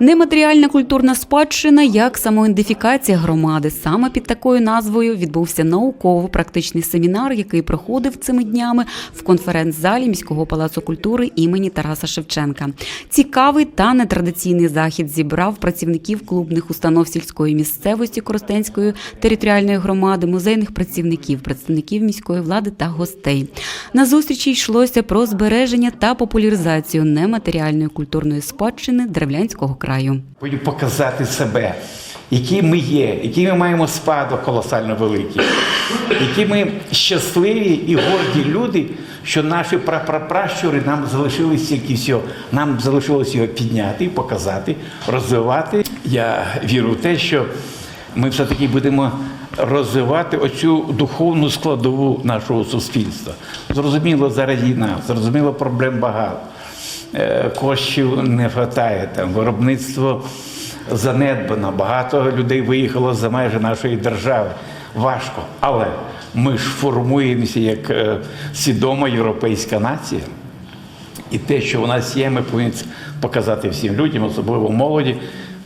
Нематеріальна культурна спадщина як самоідентифікація громади. Саме під такою назвою відбувся науково-практичний семінар, який проходив цими днями в конференц-залі міського палацу культури імені Тараса Шевченка. Цікавий та нетрадиційний захід зібрав працівників клубних установ сільської місцевості Коростенської територіальної громади, музейних працівників, представників міської влади та гостей. На зустрічі йшлося про збереження та популяризацію нематеріальної культурної спадщини Древлянського краю. Хочу показати себе, які ми є, який ми маємо спадок колосально великий, які ми щасливі і горді люди, що наші прапрапращури нам залишилось тільки всього. Нам залишилось його підняти, показати, розвивати. Я вірю в те, що ми все-таки будемо розвивати оцю духовну складову нашого суспільства. Зрозуміло, зараз війна, зрозуміло, проблем багато. Е, коштів не вистачає, там виробництво занедбано, багато людей виїхало за межі нашої держави. Важко. Але ми ж формуємося як е, свідома європейська нація. І те, що у нас є, ми повинні показати всім людям, особливо молоді.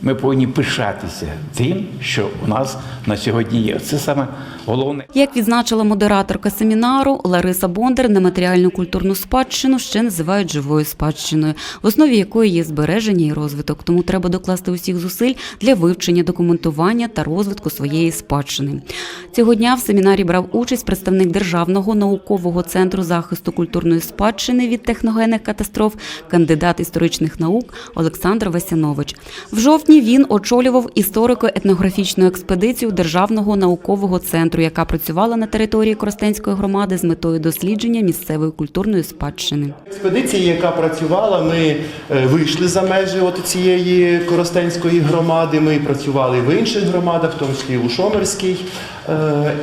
Ми повинні пишатися тим, що у нас на сьогодні є. Це саме головне. Як відзначила модераторка семінару Лариса Бондар, нематеріальну культурну спадщину ще називають живою спадщиною, в основі якої є збереження і розвиток. Тому треба докласти усіх зусиль для вивчення, документування та розвитку своєї спадщини. Цього дня в семінарі брав участь представник Державного наукового центру захисту культурної спадщини від техногенних катастроф, кандидат історичних наук Олександр Васянович. В жовтні він очолював історико-етнографічну експедицію Державного наукового центру, яка працювала на території Коростенської громади з метою дослідження місцевої культурної спадщини. Експедиція, яка працювала, ми е, вийшли за межі от цієї Коростенської громади. Ми працювали в інших громадах, в тому числі у Шомерській,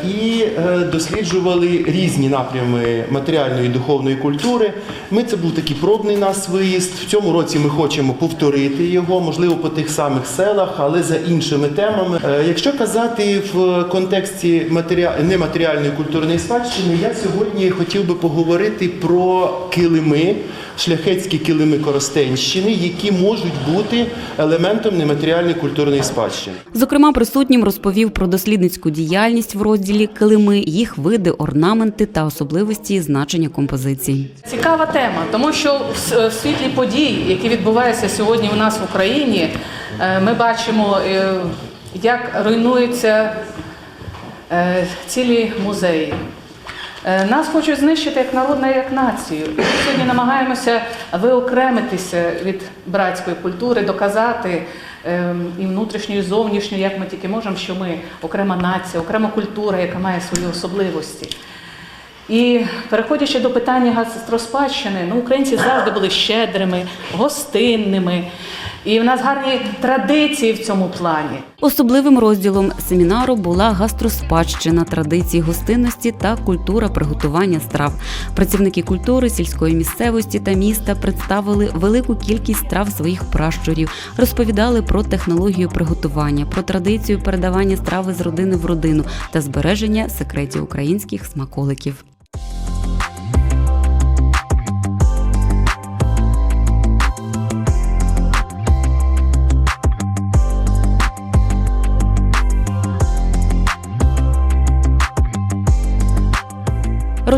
і е, досліджували різні напрями матеріальної і духовної культури. Ми це був такий пробний нас виїзд. В цьому році ми хочемо повторити його, можливо, по тих самих селах, але за іншими темами. Е, Якщо казати в контексті матеріа- нематеріальної культурної спадщини, я сьогодні хотів би поговорити про килими, шляхетські килими Коростенщини, які можуть бути елементом нематеріальної культурної спадщини. Зокрема, присутнім розповів про дослідницьку діяльність в розділі килими, їх види, орнаменти та особливості значення композицій. Цікава тема, тому що в світлі подій, які відбуваються сьогодні у нас в Україні, е, ми бачимо, е, як руйнуються е, цілі музеї. Нас хочуть знищити як народ, не як націю. Ми сьогодні намагаємося виокремитися від братської культури, доказати і внутрішню, і зовнішню, як ми тільки можемо, що ми окрема нація, окрема культура, яка має свої особливості. І переходячи до питання гастроспадщини, ну, українці завжди були щедрими, гостинними. І в нас гарні традиції в цьому плані. Особливим розділом семінару була гастроспадщина, традиції гостинності та культура приготування страв. Працівники культури, сільської місцевості та міста представили велику кількість страв своїх пращурів, розповідали про технологію приготування, про традицію передавання страви з родини в родину та збереження секретів українських смаколиків.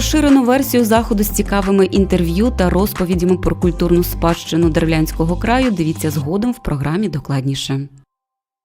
Розширену версію заходу з цікавими інтерв'ю та розповідями про культурну спадщину Деревлянського краю дивіться згодом в програмі докладніше.